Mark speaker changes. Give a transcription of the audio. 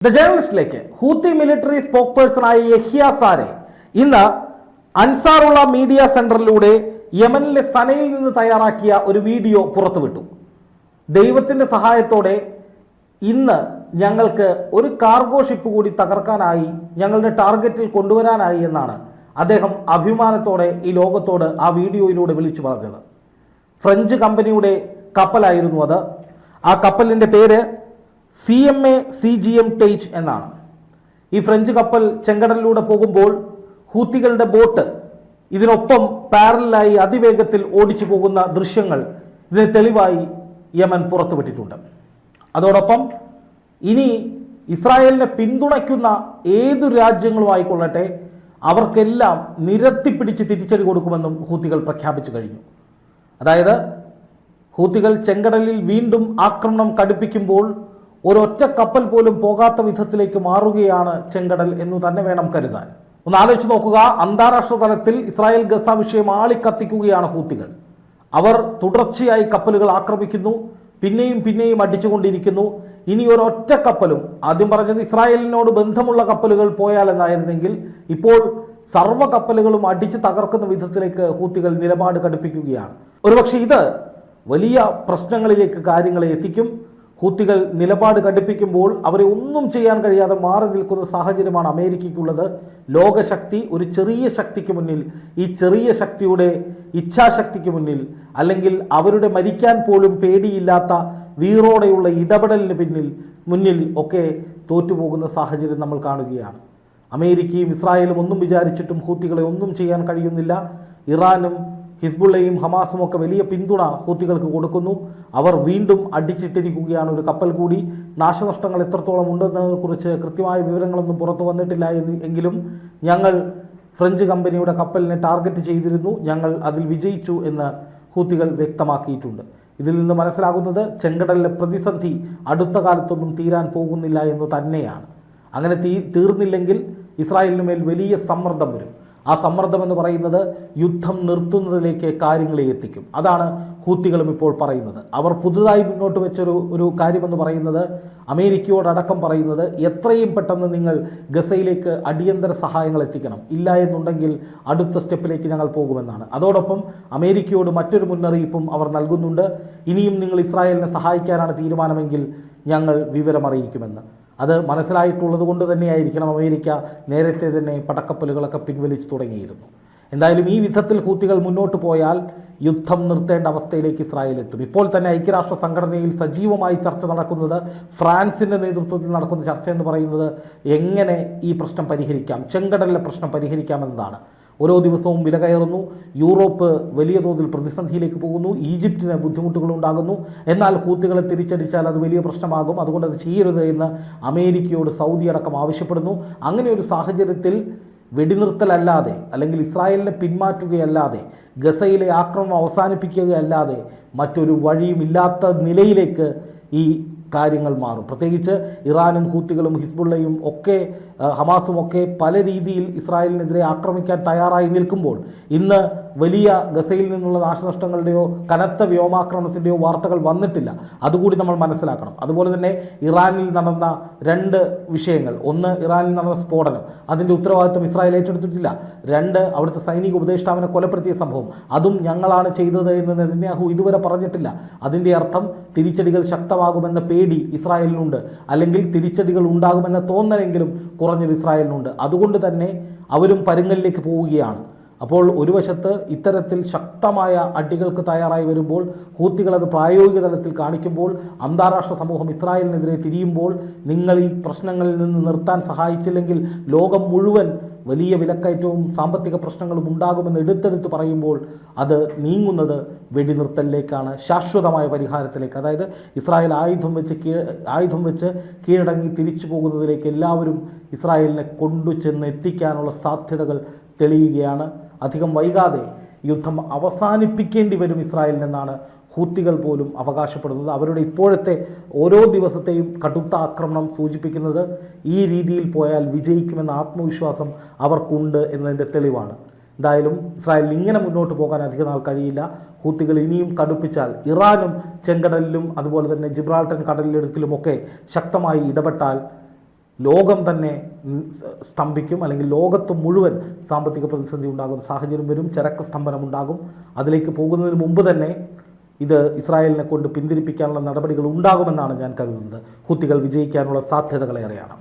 Speaker 1: The ജേർണലിസ്റ്റിലേക്ക് Houthi military സ്പോക്ക് പേഴ്സണായ യഹിയ സാരെ ഇന്ന് അൻസാറുള്ള മീഡിയ സെന്ററിലൂടെ യമനിലെ സനയിൽ നിന്ന് തയ്യാറാക്കിയ ഒരു വീഡിയോ പുറത്തുവിട്ടു. ദൈവത്തിന്റെ സഹായത്തോടെ ഇന്ന് ഞങ്ങൾക്ക് ഒരു കാർഗോ ഷിപ്പ് കൂടി തകർക്കാനായി ഞങ്ങളുടെ ടാർഗറ്റിൽ കൊണ്ടുവരാനായി എന്നാണ് അദ്ദേഹം അഭിമാനത്തോടെ ഈ ലോകത്തോട് ആ വീഡിയോയിലൂടെ വിളിച്ചു പറഞ്ഞത്. ഫ്രഞ്ച് കമ്പനിയുടെ കപ്പലായിരുന്നു അത്. ആ കപ്പലിന്റെ പേര് C M A C G M ടേജ് എന്നാണ്. ഈ ഫ്രഞ്ച് കപ്പൽ ചെങ്കടലിലൂടെ പോകുമ്പോൾ ഹൂത്തികളുടെ ബോട്ട് ഇതിനൊപ്പം പാരലായി അതിവേഗത്തിൽ ഓടിച്ചു പോകുന്ന ദൃശ്യങ്ങൾ ഇതിന് തെളിവായി യമൻ പുറത്തുവിട്ടിട്ടുണ്ട്. അതോടൊപ്പം ഇനി ഇസ്രായേലിനെ പിന്തുണയ്ക്കുന്ന ഏതു രാജ്യങ്ങളുമായിക്കൊള്ളട്ടെ അവർക്കെല്ലാം നിരത്തിപ്പിടിച്ച് തിരിച്ചടി കൊടുക്കുമെന്നും ഹൂത്തികൾ പ്രഖ്യാപിച്ചു കഴിഞ്ഞു. അതായത് ഹൂത്തികൾ ചെങ്കടലിൽ വീണ്ടും ആക്രമണം കടുപ്പിക്കുമ്പോൾ ഒരൊറ്റ കപ്പൽ പോലും പോകാത്ത വിധത്തിലേക്ക് മാറുകയാണ് ചെങ്കടൽ എന്നു തന്നെ വേണം കരുതാൻ. ഒന്ന് ആലോചിച്ച് നോക്കുക അന്താരാഷ്ട്ര തലത്തിൽ ഇസ്രായേൽ ഗസ വിഷയം ആളിക്കത്തിക്കുകയാണ് ഹൂത്തികൾ. അവർ തുടർച്ചയായി കപ്പലുകൾ ആക്രമിക്കുന്നു പിന്നെയും പിന്നെയും അടിച്ചുകൊണ്ടിരിക്കുന്നു. ഇനി ഒരൊറ്റ കപ്പലും ആദ്യം പറഞ്ഞത് ഇസ്രായേലിനോട് ബന്ധമുള്ള കപ്പലുകൾ പോയാൽ എന്നായിരുന്നെങ്കിൽ ഇപ്പോൾ സർവ കപ്പലുകളും അടിച്ച് തകർക്കുന്ന വിധത്തിലേക്ക് ഹൂത്തികൾ നിലപാട് കടുപ്പിക്കുകയാണ്. ഒരുപക്ഷെ ഇത് വലിയ പ്രശ്നങ്ങളിലേക്ക് കാര്യങ്ങളെ എത്തിക്കും. ഹൂത്തികൾ നിലപാട് കടുപ്പിക്കുമ്പോൾ അവരെ ഒന്നും ചെയ്യാൻ കഴിയാതെ മാറി നിൽക്കുന്ന സാഹചര്യമാണ് അമേരിക്കയ്ക്കുള്ളത്. ലോകശക്തി ഒരു ചെറിയ ശക്തിക്ക് മുന്നിൽ ഈ ചെറിയ ശക്തിയുടെ ഇച്ഛാശക്തിക്ക് മുന്നിൽ അല്ലെങ്കിൽ അവരുടെ മരിക്കാൻ പോലും പേടിയില്ലാത്ത വീറോടെയുള്ള ഇടപെടലിന് പിന്നിൽ മുന്നിൽ ഒക്കെ തോറ്റുപോകുന്ന സാഹചര്യം നമ്മൾ കാണുകയാണ്. അമേരിക്കയും ഇസ്രായേലും ഒന്നും വിചാരിച്ചിട്ടും ഹൂത്തികളെ ഒന്നും ചെയ്യാൻ കഴിയുന്നില്ല. ഇറാനും ഹിസ്ബുള്ളയും ഹമാസും ഒക്കെ വലിയ പിന്തുണ ഹൂത്തികൾക്ക് കൊടുക്കുന്നു. അവർ വീണ്ടും അടിച്ചിട്ടിരിക്കുകയാണ് ഒരു കപ്പൽ കൂടി. നാശനഷ്ടങ്ങൾ എത്രത്തോളം ഉണ്ടെന്നതിനെക്കുറിച്ച് കൃത്യമായ വിവരങ്ങളൊന്നും പുറത്തു വന്നിട്ടില്ല എന്ന് എങ്കിലും ഞങ്ങൾ ഫ്രഞ്ച് കമ്പനിയുടെ കപ്പലിനെ ടാർഗറ്റ് ചെയ്തിരുന്നു. ഞങ്ങൾ അതിൽ വിജയിച്ചു എന്ന് ഹൂത്തികൾ വ്യക്തമാക്കിയിട്ടുണ്ട്. ഇതിൽ നിന്ന് മനസ്സിലാകുന്നത് ചെങ്കടലിലെ പ്രതിസന്ധി അടുത്ത കാലത്തൊന്നും തീരാൻ പോകുന്നില്ല എന്ന് തന്നെയാണ്. അങ്ങനെ തീ തീർന്നില്ലെങ്കിൽ ഇസ്രായേലിന് മേൽ വലിയ സമ്മർദ്ദം വരും. ആ സമ്മർദ്ദം എന്ന് പറയുന്നത് യുദ്ധം നിർത്തുന്നതിലേക്ക് കാര്യങ്ങളെ എത്തിക്കും. അതാണ് ഹൂത്തികളും ഇപ്പോൾ പറയുന്നത്. അവർ പുതുതായി മുന്നോട്ട് വെച്ചൊരു ഒരു കാര്യമെന്ന് പറയുന്നത് അമേരിക്കയോടടക്കം പറയുന്നത് എത്രയും പെട്ടെന്ന് നിങ്ങൾ ഗസയിലേക്ക് അടിയന്തര സഹായങ്ങൾ എത്തിക്കണം. ഇല്ല എന്നുണ്ടെങ്കിൽ അടുത്ത സ്റ്റെപ്പിലേക്ക് ഞങ്ങൾ പോകുമെന്നാണ്. അതോടൊപ്പം അമേരിക്കയോട് മറ്റൊരു മുന്നറിയിപ്പും അവർ നൽകുന്നുണ്ട്. ഇനിയും നിങ്ങൾ ഇസ്രായേലിനെ സഹായിക്കാനാണ് തീരുമാനമെങ്കിൽ ഞങ്ങൾ വിവരമറിയിക്കുമെന്ന്. അത് മനസ്സിലായിട്ടുള്ളത് കൊണ്ട് തന്നെയായിരിക്കണം അമേരിക്ക നേരത്തെ തന്നെ പടക്കപ്പലുകളൊക്കെ പിൻവലിച്ചു തുടങ്ങിയിരുന്നു. എന്തായാലും ഈ വിധത്തിൽ ഹൂത്തികൾ മുന്നോട്ട് പോയാൽ യുദ്ധം നിർത്തേണ്ട അവസ്ഥയിലേക്ക് ഇസ്രായേൽ എത്തും. ഇപ്പോൾ തന്നെ ഐക്യരാഷ്ട്ര സംഘടനയിൽ സജീവമായി ചർച്ച നടക്കുന്നത് ഫ്രാൻസിന്റെ നേതൃത്വത്തിൽ നടക്കുന്ന ചർച്ച എന്ന് പറയുന്നത് എങ്ങനെ ഈ പ്രശ്നം പരിഹരിക്കാം ചെങ്കടലിലെ പ്രശ്നം പരിഹരിക്കാമെന്നതാണ്. ഓരോ ദിവസവും വില കയറുന്നു. യൂറോപ്പ് വലിയ തോതിൽ പ്രതിസന്ധിയിലേക്ക് പോകുന്നു. ഈജിപ്തിന് ബുദ്ധിമുട്ടുകളുണ്ടാകുന്നു. എന്നാൽ ഹൂത്തികളെ തിരിച്ചടിച്ചാൽ അത് വലിയ പ്രശ്നമാകും. അതുകൊണ്ട് അത് ചെയ്യരുത് എന്ന് അമേരിക്കയോട് സൗദി അടക്കം ആവശ്യപ്പെടുന്നു. അങ്ങനെ ഒരു സാഹചര്യത്തിൽ വെടിനിർത്തലല്ലാതെ അല്ലെങ്കിൽ ഇസ്രായേലിനെ പിന്മാറ്റുകയല്ലാതെ ഗസയിലെ ആക്രമണം അവസാനിപ്പിക്കുകയല്ലാതെ മറ്റൊരു വഴിയുമില്ലാത്ത നിലയിലേക്ക് ഈ കാര്യങ്ങൾ മാറും. പ്രത്യേകിച്ച് ഇറാനും ഹൂത്തികളും ഹിസ്ബുള്ളയും ഒക്കെ ഹമാസും ഒക്കെ പല രീതിയിൽ ഇസ്രായേലിനെതിരെ ആക്രമിക്കാൻ തയ്യാറായി നിൽക്കുമ്പോൾ ഇന്ന് വലിയ ഗസയിൽ നിന്നുള്ള നാശനഷ്ടങ്ങളുടെയോ കനത്ത വ്യോമാക്രമണത്തിന്റെയോ വാർത്തകൾ വന്നിട്ടില്ല. അതുകൂടി നമ്മൾ മനസ്സിലാക്കണം. അതുപോലെ തന്നെ ഇറാനിൽ നടന്ന രണ്ട് വിഷയങ്ങൾ. ഒന്ന് ഇറാനിൽ നടന്ന സ്ഫോടനം. അതിന്റെ ഉത്തരവാദിത്വം ഇസ്രായേൽ ഏറ്റെടുത്തിട്ടില്ല. രണ്ട് അവിടുത്തെ സൈനിക ഉപദേഷ്ടാവിനെ കൊലപ്പെടുത്തിയ സംഭവം. അതും ഞങ്ങളാണ് ചെയ്തത് എന്ന് നെതന്യാഹു ഇതുവരെ പറഞ്ഞിട്ടില്ല. അതിന്റെ അർത്ഥം തിരിച്ചടികൾ ശക്തമാകുമെന്ന പേടി ഇസ്രായേലിനുണ്ട്. അല്ലെങ്കിൽ തിരിച്ചടികൾ ഉണ്ടാകുമെന്ന തോന്നലെങ്കിലും കുറഞ്ഞത് ഇസ്രായേലിനുണ്ട്. അതുകൊണ്ട് തന്നെ അവരും പരുങ്ങലിലേക്ക് പോവുകയാണ്. അപ്പോൾ ഒരു വശത്ത് ഇത്തരത്തിൽ ശക്തമായ അടികൾക്ക് തയ്യാറായി വരുമ്പോൾ ഹൂത്തികൾ അത് പ്രായോഗിക തലത്തിൽ കാണിക്കുമ്പോൾ അന്താരാഷ്ട്ര സമൂഹം ഇസ്രായേലിനെതിരെ തിരിയുമ്പോൾ നിങ്ങൾ ഈ പ്രശ്നങ്ങളിൽ നിന്ന് നിർത്താൻ സഹായിച്ചില്ലെങ്കിൽ ലോകം മുഴുവൻ വലിയ വിലക്കയറ്റവും സാമ്പത്തിക പ്രശ്നങ്ങളും ഉണ്ടാകുമെന്ന് എടുത്തെടുത്ത് പറയുമ്പോൾ അത് നീങ്ങുന്നത് വെടിനിർത്തലിലേക്കാണ് ശാശ്വതമായ പരിഹാരത്തിലേക്ക്. അതായത് ഇസ്രായേൽ ആയുധം വെച്ച് ആയുധം വെച്ച് കീഴടങ്ങി തിരിച്ചു പോകുന്നതിലേക്ക് എല്ലാവരും ഇസ്രായേലിനെ കൊണ്ടു ചെന്ന് എത്തിക്കാനുള്ള സാധ്യതകൾ തെളിയുകയാണ്. അധികം വൈകാതെ യുദ്ധം അവസാനിപ്പിക്കേണ്ടി വരും ഇസ്രായേലിനെന്നാണ് ഹൂത്തികൾ പോലും അവകാശപ്പെടുന്നത്. അവരുടെ ഇപ്പോഴത്തെ ഓരോ ദിവസത്തെയും കടുത്ത ആക്രമണം സൂചിപ്പിക്കുന്നത് ഈ രീതിയിൽ പോയാൽ വിജയിക്കുമെന്ന ആത്മവിശ്വാസം അവർക്കുണ്ട് എന്നതിന്റെ തെളിവാണ്. എന്തായാലും ഇസ്രായേൽ ഇങ്ങനെ മുന്നോട്ട് പോകാൻ അധിക നാൾ കഴിയില്ല. ഹൂത്തികൾ ഇനിയും കടുപ്പിച്ചാൽ ഇറാനും ചെങ്കടലിലും അതുപോലെ തന്നെ ജിബ്രാൾട്ടൻ കടലിടുക്കിലുമൊക്കെ ശക്തമായി ഇടപെട്ടാൽ ലോകം തന്നെ സ്തംഭിക്കും അല്ലെങ്കിൽ ലോകത്ത് മുഴുവൻ സാമ്പത്തിക പ്രതിസന്ധി ഉണ്ടാകുന്ന സാഹചര്യം വരും ചരക്ക് സ്തംഭനം ഉണ്ടാകും. അതിലേക്ക് പോകുന്നതിന് മുമ്പ് തന്നെ ഇത് ഇസ്രായേലിനെ കൊണ്ട് പിന്തിരിപ്പിക്കാനുള്ള നടപടികൾ ഉണ്ടാകുമെന്നാണ് ഞാൻ കരുതുന്നത്. ഹുത്തികൾ വിജയിക്കാനുള്ള സാധ്യതകളേറെയാണ്.